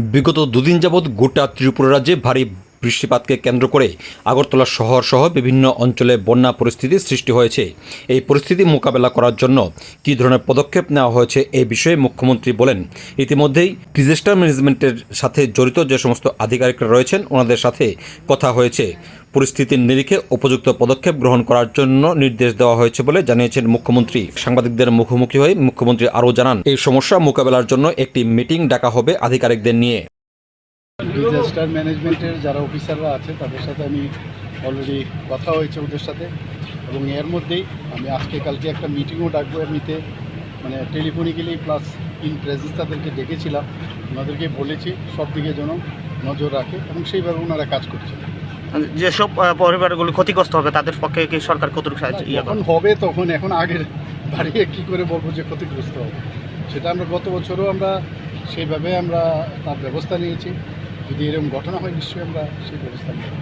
বিগত দুদিন যাবৎ গোটা ত্রিপুরা রাজ্যে ভারী বৃষ্টিপাতকে কেন্দ্র করে আগরতলা শহর সহ বিভিন্ন অঞ্চলে বন্যা পরিস্থিতি সৃষ্টি হয়েছে। এই পরিস্থিতি মোকাবেলা করার জন্য কী ধরনের পদক্ষেপ নেওয়া হয়েছে এই বিষয়ে মুখ্যমন্ত্রী বলেন। ইতিমধ্যেই ডিজাস্টার ম্যানেজমেন্টের সাথে জড়িত যে সমস্ত আধিকারিকরা রয়েছেন, ওনাদের সাথে কথা হয়েছে। পরিস্থিতির নিরিখে উপযুক্ত পদক্ষেপ গ্রহণ করার জন্য নির্দেশ দেওয়া হয়েছে বলে জানিয়েছেন মুখ্যমন্ত্রী। সাংবাদিকদের মুখোমুখি হয়ে মুখ্যমন্ত্রী আরও জানান, এই সমস্যা মোকাবেলার জন্য একটি মিটিং ডাকা হবে আধিকারিকদের নিয়ে। ডিজাস্টার ম্যানেজমেন্টের যারা অফিসাররা আছে, তাদের সাথে আমি অলরেডি কথা হয়েছে ওদের সাথে। এবং এর মধ্যেই আমি আজকে কালকে একটা মিটিংও ডাকবো এমনিতে। মানে টেলিফোনিক্যালি প্লাস ইন প্রেজেন্স তাদেরকে ডেকেছিলাম। ওনাদেরকে বলেছি, সব দিকে যেন নজর রাখে এবং সেইভাবে ওনারা কাজ করছে যেসব পরিবারগুলো ক্ষতিগ্রস্ত হবে তাদের পক্ষে কি সরকার কতটুকু সাহায্য এখন হবে তখন এখন আগের বাড়িয়ে কি করে বলব যে ক্ষতিগ্রস্ত হবে। সেটা আমরা গত বছরও আমরা সেইভাবে আমরা তার ব্যবস্থা নিয়েছি। যদি এরকম ঘটনা হয় নিশ্চয়ই আমরা সেই ব্যবস্থা নেব।